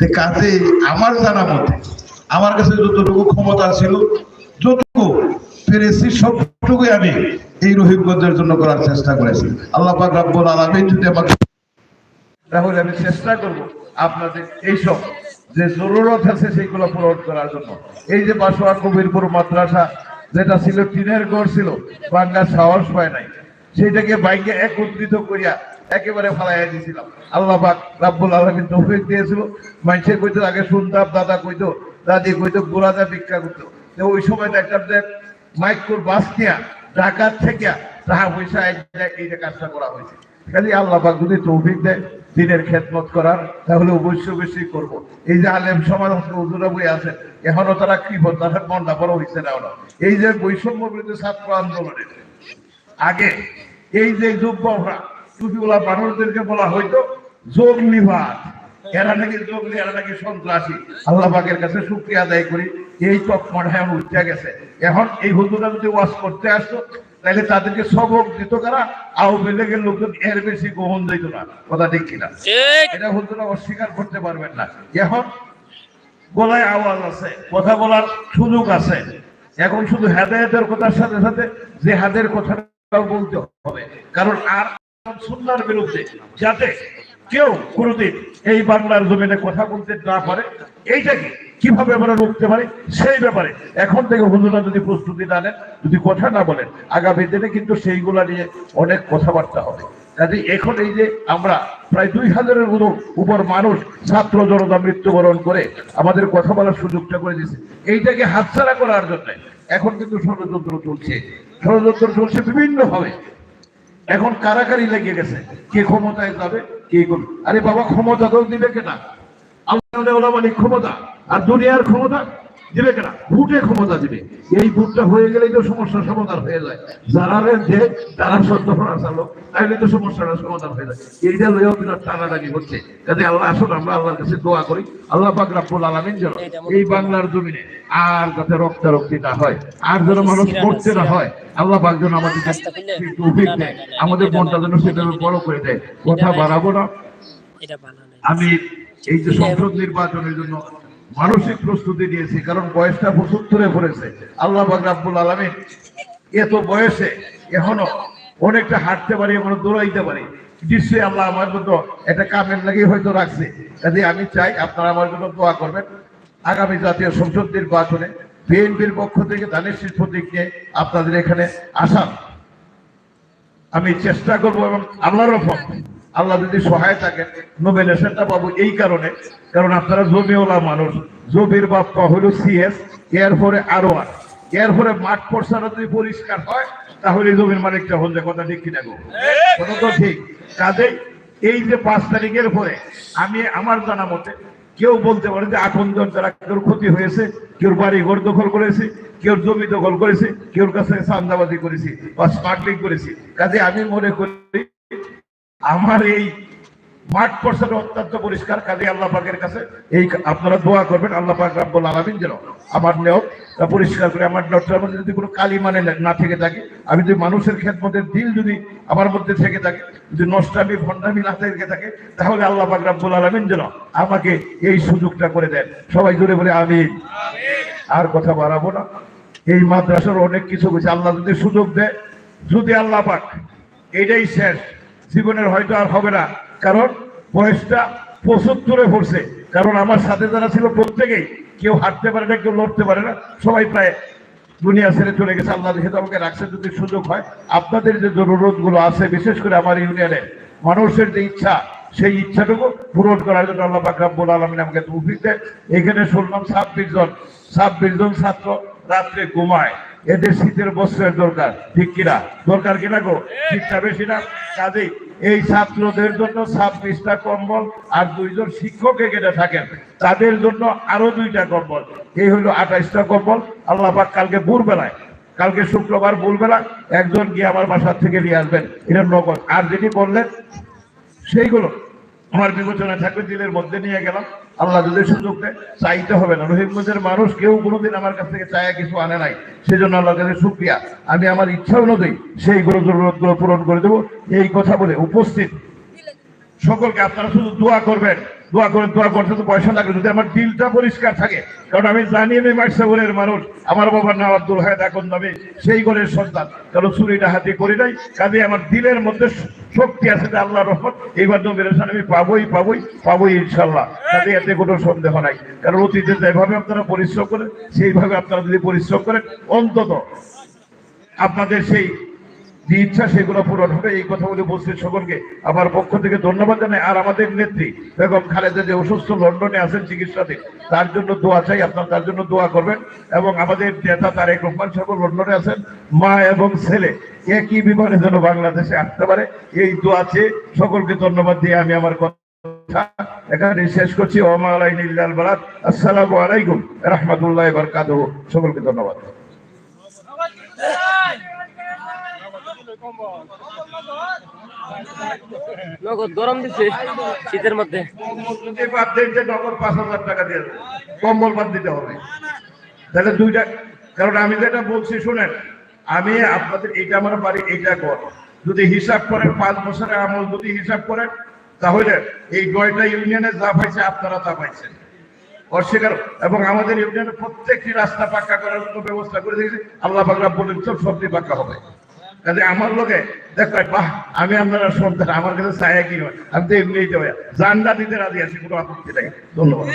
তো কাজে আমার জানা মতে, আমার কাছে যতটুকু ক্ষমতা ছিল, যতটুকু পেরেছি, সবটুকুই আমি এই রহিমগঞ্জের জন্য করার চেষ্টা করেছি। আল্লাহ রাব্বুল আলামিন যদি আমাকে তাহলে আমি চেষ্টা করব আপনাদের এইসব যে জরুরত আছে সেইগুলো পূরণ করার জন্য। এই যে বাসোয়া কবিরপুর মাদ্রাসা যেটা ছিল, টিনের ঘর ছিল বাংলার সাহস পায় নাই। সেটাকে বাইকে একত্রিত করিয়া একেবারে ফালাইয়া দিয়েছিলাম আল্লাহ পাক রাব্বুল আলামিন তৌফিক দিয়েছিল। মানুষের কইতো, আগে শুনতাম দাদা কইতো, দাদি কইতো গোলাদা ভিক্ষা করতো। ওই সময় দেখতাম যে মাইকুর বাস নিয়া ঢাকার থেকে টাকা পয়সা এই যে কাজটা করা হয়েছে। খালি আল্লাহ পাক যদি তৌফিক দেয়, দিনের খেদমত করার, তাহলে অবশ্যই অবশ্যই করব। এই যে আলেম সমাজ হুজুরা বই আছেন এখনও তারা কি তাদের মনটা বড় হয়েছে না ওরা? এই যে বৈষম্য বিরুদ্ধে ছাত্র আন্দোলনের আগে, এই যে যুবকরা টুপিওয়ালা মানুষদেরকে বলা হয়তো যোগ নিভাত এরা নাকি যোগ এরা নাকি সন্ত্রাসী। আল্লাহ পাকের কাছে শুক্রিয়া আদায় করি এই তকমাটা এখন উঠতে গেছে। এখন এই হুজুরা যদি ওয়াজ করতে আসতো তাহলে তাদেরকে সবক দিত কারা? লোকজন এর বেশি গ্রহণ দিত না। কথা ঠিক কিনা? এটা হুজুরা অস্বীকার করতে পারবেন না। এখন গলায় আওয়াজ আছে কথা বলার সুযোগ আছে। এখন শুধু হেদায়তের কথার সাথে সাথে যে হাদের কথাটাও বলতে হবে। কারণ আর সুন্নার বিরুদ্ধে, যাতে কেউ কোনোদিন এই বাংলার জমিনে কথা বলতে না পারে। এইটাকে কীভাবে আমরা রুখতে পারি? সেই ব্যাপারে। এখন থেকে হুজুরা যদি প্রস্তুতি না নেন, যদি কথা না বলেন, আগামী দিনে কিন্তু সেইগুলা নিয়ে অনেক কথাবার্তা হবে। কাজে এখন এই যে আমরা প্রায় দুই হাজারের উপর মানুষ ছাত্র জনতা মৃত্যুবরণ করে আমাদের কথা বলার সুযোগটা করে দিয়েছে। এইটাকে হাতছাড়া করার জন্য এখন কিন্তু ষড়যন্ত্র চলছে। ষড়যন্ত্র চলছে বিভিন্ন ভাবে এখন কারাকারি লেগে গেছে। কে ক্ষমতায় যাবে, কে করবে? আরে বাবা, ক্ষমতা তো দিবে কেনা আল্লাহ ক্ষমতা। আর দুনিয়ার ক্ষমতা? দিবে কেনা? ভোটে ক্ষমতা দিবে। এই ভোটটা হয়ে গেলেই তো সমস্যার সমাধান হয়ে যায়। যারা যে তারা সত্য তো সমস্যাটা সমাধান হয়ে যায়। এইটা লইয়াও বিরাট টানাটানি হচ্ছে। কাজে আল্লাহ আসুন আমরা আল্লাহর কাছে দোয়া করি। আল্লাহ পাক রাব্বুল আলামিন যেন এই বাংলার জমিনে আর যাতে রক্তারক্তি না হয় আর যেন মানুষ মরতে না হয় আল্লাহ পাক যেন আমাদের তৌফিক দেয় আমাদের মনটা যেন সেটা বড় করে দেয়। কথা বাড়াবো না। আমি এই যে সংসদ নির্বাচনের জন্য মানসিক প্রস্তুতি নিয়েছি, কারণ বয়সটা পঁচাত্তরে পড়েছে। আল্লাহ পাক রাব্বুল আলামিন এত বয়সে এখনও অনেকটা হাঁটতে পারি, এখনও দৌড়াইতে পারি। নিশ্চয়ই আল্লাহ আমার জন্য একটা কামের লাগিয়ে হয়তো রাখছে। কাজে আমি চাই আপনারা আমার জন্য দোয়া করবেন। আগামী জাতীয় সংসদ নির্বাচনে বিএনপির পক্ষ থেকে ধানের শিল্প প্রতীক নিয়ে আপনাদের এখানে আসাম আমি চেষ্টা করব এবং আল্লাহর রকম আল্লাহ যদি সহায় থাকেন নমিনেশনটা পাবো এই কারণে। কারণ আপনারা জমিওয়ালা মানুষ। জমির বাপ্পা হলো সিএস এরপরে আরও আর এরপরে মাঠ পর্সাটা যদি পরিষ্কার হয়, তাহলে জমির মালিকটা হল কথা ঠিক কিনা গো। কথা তো ঠিক। কাজেই এই যে পাঁচ তারিখের পরে আমি আমার জানা মতে কেউ বলতে পারে যে এখন যারা কেউ ক্ষতি হয়েছে, কেউ বাড়ি ঘর দখল করেছে, কেউ জমি দখল করেছে, কেউ কাছে চান্দাবাজি করেছি বা স্মার্টলিং করেছি। কাজে আমি মনে করি আমার এই মাঠ পর্ষদ অত্যন্ত পরিষ্কার কাজে আল্লাহ পাকের কাছে এই আপনারা দোয়া করবেন আল্লাহ পাক রাব্বুল আলামিন যেন আমার নিয়োগ পরিষ্কার করে আমার নটটার মধ্যে যদি কোনো কালি মানে না থেকে থাকে আমি যদি মানুষের খেদমতের দিল যদি আমার মধ্যে থেকে থাকে যদি নষ্টামি ভণ্ডামি না থেকে থাকে তাহলে আল্লাহ পাক রাব্বুল আলামিন যেন আমাকে এই সুযোগটা করে দেন। সবাই জুড়ে বলে আমি আর কথা বাড়াবো না। এই মাদ্রাসার অনেক কিছু হয়েছে আল্লাহ যদি সুযোগ দেয় যদি আল্লাহ পাক এটাই শেষ জীবনের হয়তো আর হবে না। কারণ বয়সটা পঁচাত্তরে পড়ছে। কারণ আমার সাথে যারা ছিল প্রত্যেকেই কেউ হাঁটতে পারে না, কেউ লড়তে পারে না। সবাই প্রায় দুনিয়া ছেড়ে চলে গেছে। আল্লাহ যেহেতু আমাকে রাখছে যদি সুযোগ হয়। আপনাদের যে জরুরতগুলো আছে, বিশেষ করে আমার ইউনিয়নের মানুষের যে ইচ্ছা, সেই ইচ্ছাটুকু পূরণ করার জন্য আল্লাহ পাক রাব্বুল আলামিন আমাকে তৌফিক দেয় এখানে শুনলাম ছাব্বিশ জন ছাব্বিশ জন ছাত্র রাত্রে ঘুমায়। এদের শীতের বস্ত্রের দরকার। ঠিক কিনা? দরকার কিনা গো? শীতটা বেশি না? কাজেই এই ছাত্রদের জন্য ছাব্বিশটা কম্বল আর দুইজন শিক্ষক এখানে থাকেন। তাদের জন্য আরও দুইটা কম্বল। এই হলো আঠাইশটা কম্বল। আল্লাহ পাক কালকে ভোরবেলায়, কালকে শুক্রবার ভোরবেলা একজন গিয়ে আমার বাসার থেকে নিয়ে আসবেন। এটা নগদ। আর যেটি বললেন, সেইগুলো আমার বিবেচনা থাকবে দিলের মধ্যে নিয়ে গেলাম। আল্লাহ যদি সুযোগ দেয়, চাইতে হবে না। রহিমগঞ্জের মানুষ কেউ কোনোদিন আমার কাছ থেকে চায়া কিছু আনে নাই। সেই জন্য আল্লাহর কাছে সুক্রিয়া আমি আমার ইচ্ছা অনুযায়ী সেই জরুরতগুলো পূরণ করে দেবো। এই কথা বলে উপস্থিত সকলকে আপনারা শুধু দোয়া করবেন, দোয়া করেন, দোয়া করতে তো পয়সা লাগবে যদি আমার দিলটা পরিষ্কার থাকে। কারণ আমি জানি আমি মাইসাগরের মানুষ, আমার বাবার নাম আব্দুল হায়দ এখন আমি সেই ঘরের সন্তান। কারণ চুরিটা হাতে করি নাই, কাজে আমার দিলের মধ্যে শক্তি আছে যে আল্লাহ রহমত। এইবার মেরেছেন আমি পাবোই পাবোই পাবোই ইনশাল্লাহ কাজে এতে কোনো সন্দেহ নাই। কারণ অতীতে যেভাবে আপনারা পরিশ্রম করেন, সেইভাবে আপনারা যদি পরিশ্রম করেন, অন্তত আপনাদের সেই যে ইচ্ছা সেগুলো পূরণ হবে। এই কথা বলে বলছি সকলকে আমার পক্ষ থেকে ধন্যবাদ জানাই। আর আমাদের নেত্রী বেগম খালেদা যে অসুস্থ লন্ডনে আছেন চিকিৎসাতে তার জন্য দোয়া চাই, আপনার তার জন্য দোয়া করবেন। এবং আমাদের নেতা তারেক রহমান সাহেব লন্ডনে আছেন, মা এবং ছেলে একই বিমানে যেন বাংলাদেশে আসতে পারে। এই দোয়া চেয়ে সকলকে ধন্যবাদ দিয়ে আমি আমার কথা এখানে শেষ করছি। ওমা আলাইন আসসালামু আলাইকুম। রহমতুল্লাহ বরকাতুহু। সকলকে ধন্যবাদ। গরম শীতের মধ্যে। পাঁচ হাজার টাকা দিয়ে কম্বল বাদ দিতে হবে। তাহলে দুইটা কারণ আমি যেটা বলছি, শুনেন, আমি আপনাদের এটা আমার বাড়ি, এটা কর যদি হিসাব করেন, পাঁচ বছরের আমল যদি হিসাব করেন, তাহলে এই নয়টা ইউনিয়নে যা পাইছে, আপনারা তা পাইছেন। অস্বীকার এবং আমাদের ইউনিয়নের প্রত্যেকটি রাস্তা পাক্কা করার ব্যবস্থা করে দিয়েছি। আল্লাহ পাকরা বলেন সব সবটি পাক্কা হবে। কাজে আমার লোকে দেখো, বাহ, আমি আপনারা শ্রদ্ধা আমার কাছে ছায়া কি হয়? আমি তো এমনি জানটা দিতে রাজি আছি, কোনো আপত্তি নাই। ধন্যবাদ।